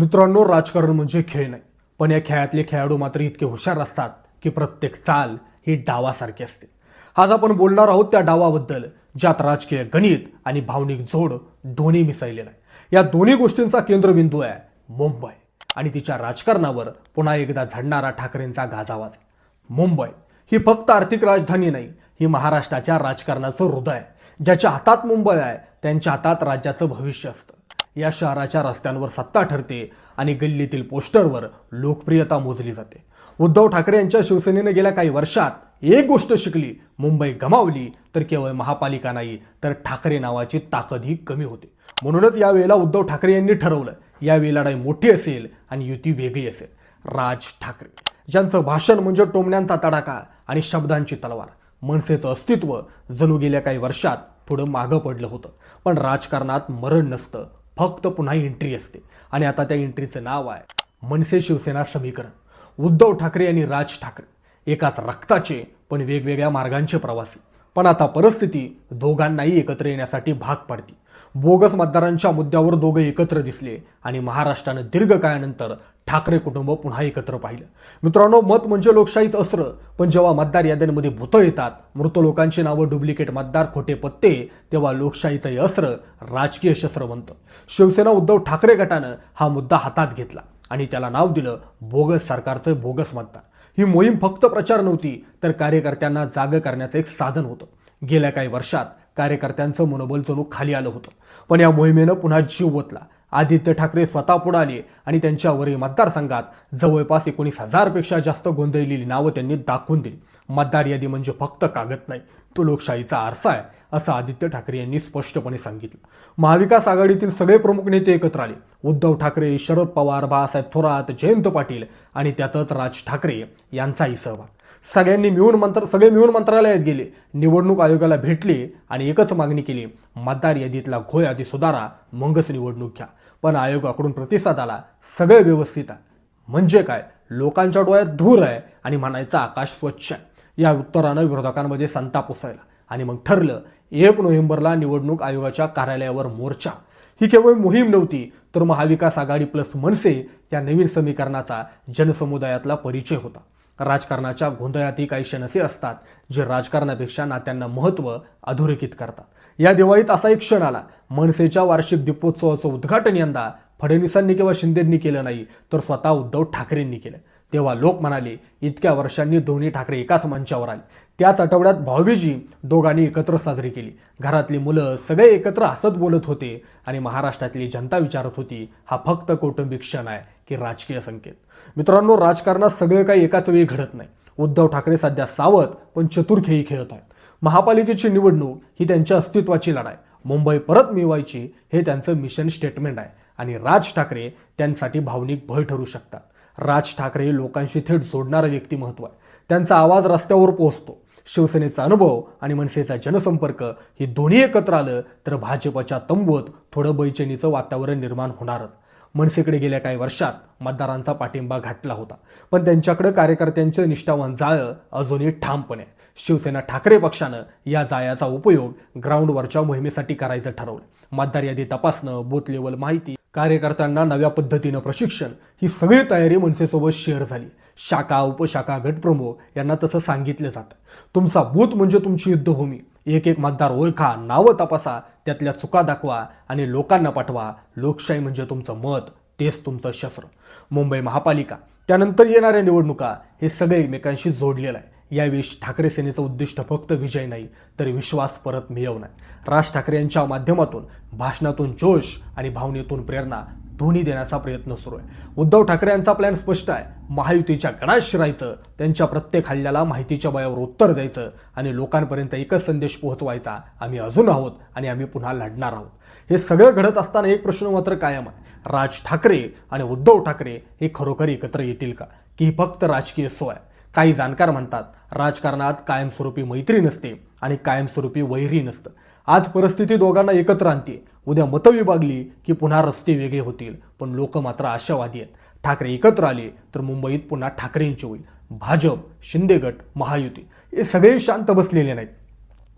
मित्रांनो राजकारण म्हणजे खेळ नाही. पण या खेळातले खेळाडू मात्र इतके हुशार असतात की प्रत्येक चाल ही डावासारखी असते. आज आपण बोलणार आहोत त्या डावाबद्दल ज्यात राजकीय गणित आणि भावनिक जोड दोन्ही मिसळलेला आहे या दोन्ही गोष्टींचा केंद्रबिंदू आहे मुंबई. आणि तिच्या राजकारणावर पुन्हा एकदा झडणारा ठाकरेंचा गाजावाज मुंबई ही फक्त आर्थिक राजधानी नाही ही महाराष्ट्राच्या राजकारणाचं हृदय आहे. ज्याच्या हातात मुंबई आहे त्यांच्या हातात राज्याचं भविष्य असतं. या शहराच्या रस्त्यांवर सत्ता ठरते आणि गल्लीतील पोस्टरवर लोकप्रियता मोजली जाते. उद्धव ठाकरे यांच्या शिवसेनेने गेल्या काही वर्षात एक गोष्ट शिकली मुंबई गमावली तर केवळ महापालिका नाही तर ठाकरे नावाची ताकदही कमी होते. म्हणूनच यावेळेला उद्धव ठाकरे यांनी ठरवलं यावेळी लढाई मोठी असेल आणि युती वेगळी असेल. राज ठाकरे. ज्यांचं भाषण म्हणजे टोमण्यांचा तडाखा आणि शब्दांची तलवार. मनसेचं अस्तित्व जणू गेल्या काही वर्षात थोडं मागं पडलं होतं. पण राजकारणात मरण नसतं फक्त पुन्हा एंट्री असते. आणि आता त्या एंट्रीचं नाव आहे मनसे शिवसेना समीकरण. उद्धव ठाकरे आणि राज ठाकरे एकाच रक्ताचे पण वेगवेगळ्या मार्गांचे प्रवासी. पण आता परिस्थिती दोघांनाही एकत्र येण्यासाठी भाग पाडती. बोगस मतदारांच्या मुद्द्यावर दोघे एकत्र दिसले आणि महाराष्ट्रानं दीर्घकाळानंतर ठाकरे कुटुंब पुन्हा एकत्र पाहिलं. मित्रांनो मत म्हणजे लोकशाहीत अस्त्र पण जेव्हा मतदार याद्यांमध्ये भूतं येतात मृत लोकांची नावं डुप्लिकेट मतदार खोटे पत्ते तेव्हा लोकशाहीचं हे अस्त्र राजकीय शस्त्र बनतं. शिवसेना उद्धव ठाकरे गटानं हा मुद्दा हातात घेतला. आणि त्याला नाव दिलं बोगस सरकारचं बोगस मतदार ही मोहीम फक्त प्रचार नव्हती तर कार्यकर्त्यांना जाग करण्याचं एक साधन होतं. गेल्या काही वर्षात कार्यकर्त्यांचं मनोबल जणू खाली आलं होतं. पण या मोहिमेनं पुन्हा जीव ओतला. आदित्य ठाकरे स्वतः पुढे आले आणि त्यांच्यावरील मतदारसंघात जवळपास एकोणीस हजारपेक्षा जास्त गोंधळलेली नावं त्यांनी दाखवून दिली. मतदार यादी म्हणजे फक्त कागद नाही तो लोकशाहीचा आरसा आहे असं आदित्य ठाकरे यांनी स्पष्टपणे सांगितलं. महाविकास आघाडीतील सगळे प्रमुख नेते एकत्र आले. उद्धव ठाकरे शरद पवार बाळासाहेब थोरात जयंत पाटील आणि त्यातच राज ठाकरे यांचाही सहभाग. सगळ्यांनी मिळून मंत्र सगळे मिळून मंत्रालयात गेले. निवडणूक आयोगाला भेटले आणि एकच मागणी केली मतदार यादीतला घोळ आधी सुधारा मगच निवडणूक घ्या. पण आयोगाकडून प्रतिसाद आला सगळे व्यवस्थित आहे. म्हणजे काय? लोकांच्या डोळ्यात धूर आहे आणि म्हणायचं आकाश स्वच्छ आहे. या उत्तरानं विरोधकांमध्ये संताप उसळला. आणि मग ठरलं एक नोव्हेंबरला निवडणूक आयोगाच्या कार्यालयावर मोर्चा. ही केवळ मोहीम नव्हती तर महाविकास आघाडी प्लस मनसे या नवीन समीकरणाचा जनसमुदायातला परिचय होता. राजकारणाच्या गोंधळातही काही क्षण असे असतात जे राजकारणापेक्षा नात्यांना महत्त्व अधोरेखित करतात. या दिवाळीत असा एक क्षण आला. मनसेच्या वार्षिक दीपोत्सवाचं उद्घाटन यंदा फडणवीसांनी किंवा शिंदेंनी केलं नाही तर स्वतः उद्धव ठाकरेंनी केलं. तेव्हा लोक म्हणाले इतक्या वर्षांनी दोन्ही ठाकरे एकाच मंचावर आले. त्याच आठवड्यात भाऊबीजी दोघांनी एकत्र साजरी केली. घरातली मुलं सगळे एकत्र हसत बोलत होते आणि महाराष्ट्रातली जनता विचारत होती हा फक्त कौटुंबिक क्षण आहे की राजकीय संकेत? मित्रांनो राजकारणात सगळं काही एकाच वेळी घडत नाही. उद्धव ठाकरे सध्या सावध पण चतुर खेळी खेळत आहेत. महापालिकेची निवडणूक ही त्यांच्या अस्तित्वाची लढाई. मुंबई परत मिळवायची हे त्यांचं मिशन स्टेटमेंट आहे. आणि राज ठाकरे त्यांसाठी भावनिक भय ठरू शकतात. राज ठाकरे हे लोकांशी थेट जोडणारं व्यक्तिमत्व आहे. त्यांचा आवाज रस्त्यावर पोहोचतो. शिवसेनेचा अनुभव आणि मनसेचा जनसंपर्क हे दोन्ही एकत्र आलं तर भाजपच्या तंबूत थोडं बैचेनीचं वातावरण निर्माण होणारच. मनसेकडे गेल्या काही वर्षात मतदारांचा पाठिंबा घाटला होता. पण त्यांच्याकडे कार्यकर्त्यांचं निष्ठावान जाळं अजूनही ठामपणे आहे. शिवसेना ठाकरे पक्षानं या जाळ्याचा उपयोग ग्राउंडवरच्या मोहिमेसाठी करायचं ठरवलं मतदार यादी तपासणं बूथ लेवल माहिती कार्यकर्त्यांना नव्या पद्धतीनं प्रशिक्षण. ही सगळी तयारी मनसेसोबत शेअर झाली. शाखा उपशाखा गटप्रमुख यांना तसं सांगितलं जातं. तुमचा बूथ म्हणजे तुमची युद्धभूमी. एक एक मतदार ओळखा नावं तपासा त्यातल्या चुका दाखवा आणि लोकांना पाठवा. लोकशाही म्हणजे तुमचं मत तेच तुमचं शस्त्र. मुंबई महापालिका. त्यानंतर येणाऱ्या निवडणुका हे सगळे एकमेकांशी जोडलेलं आहे. यावेळी ठाकरे सेनेचं उद्दिष्ट फक्त विजय नाही तर विश्वास परत मिळवणं आहे. राज ठाकरे यांच्या माध्यमातून भाषणातून जोश आणि भावनेतून प्रेरणा दोन्ही देण्याचा प्रयत्न सुरू आहे. उद्धव ठाकरे यांचा प्लॅन स्पष्ट आहे. महायुतीच्या गणात शिरायचं त्यांच्या प्रत्येक हल्ल्याला माहितीच्या बळावर उत्तर द्यायचं आणि लोकांपर्यंत एकच संदेश पोहोचवायचा आम्ही अजून आहोत आणि आम्ही पुन्हा लढणार आहोत. हे सगळं घडत असताना एक प्रश्न मात्र कायम आहे. राज ठाकरे आणि उद्धव ठाकरे हे खरोखर एकत्र येतील का? की फक्त राजकीय सोय आहे? काही जाणकार म्हणतात राजकारणात कायमस्वरूपी मैत्री नसते आणि कायमस्वरूपी वैरी नसतं. आज परिस्थिती दोघांना एकत्र आणते. उद्या मतं विभागली की पुन्हा रस्ते वेगळे होतील पण लोक मात्र आशावादी आहेत. ठाकरे एकत्र आले तर मुंबईत पुन्हा ठाकरेंची होईल. भाजप शिंदेगट महायुती हे सगळे शांत बसलेले नाहीत.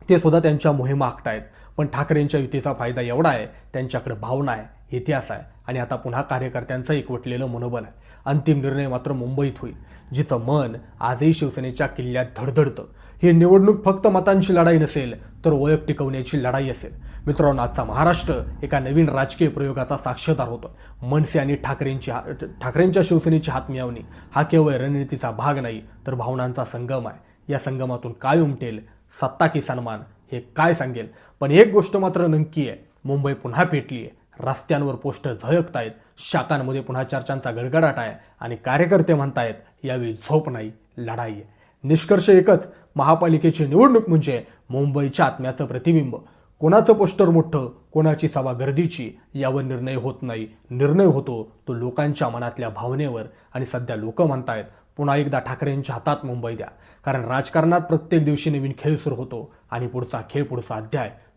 ते सुद्धा त्यांच्या मोहिमा आखतायत. पण ठाकरेंच्या युतीचा फायदा एवढा आहे त्यांच्याकडे भावना आहे. इतिहास आहे. आणि आता पुन्हा कार्यकर्त्यांचं एकवटलेलं मनोबल आहे. अंतिम निर्णय मात्र मुंबईत होईल जिचं मन आजही शिवसेनेच्या किल्ल्यात धडधडतं. ही निवडणूक फक्त मतांची लढाई नसेल तर ओळख टिकवण्याची लढाई असेल. मित्रांनो आजचा महाराष्ट्र एका नवीन राजकीय प्रयोगाचा साक्षीदार होतो. मनसे आणि ठाकरेंची हा- ठाकरेंच्या शिवसेनेची हातमिळवणी हा केवळ रणनीतीचा भाग नाही तर भावनांचा संगम आहे. या संगमातून काय उमटेल सत्ता की सन्मान हे काय सांगेल? पण एक गोष्ट मात्र नक्की आहे मुंबई पुन्हा पेटली आहे रस्त्यांवर पोस्टर झळकतायत. शाखांमध्ये पुन्हा चर्चांचा गडगडाट आहे आणि कार्यकर्ते म्हणतायत यावेळी झोप नाही लढाई आहे. निष्कर्ष एकच महापालिकेची निवडणूक म्हणजे मुंबईच्या आत्म्याचं प्रतिबिंब. कोणाचं पोस्टर मोठं कोणाची सभा गर्दीची यावर निर्णय होत नाही. निर्णय होतो तो लोकांच्या मनातल्या भावनेवर. आणि सध्या लोक म्हणतायत पुन्हा एकदा ठाकरेंच्या हातात मुंबई द्या. कारण राजकारणात प्रत्येक दिवशी नवीन खेळ सुरू होतो आणि पुढचा खेळ पुढचा अध्याय.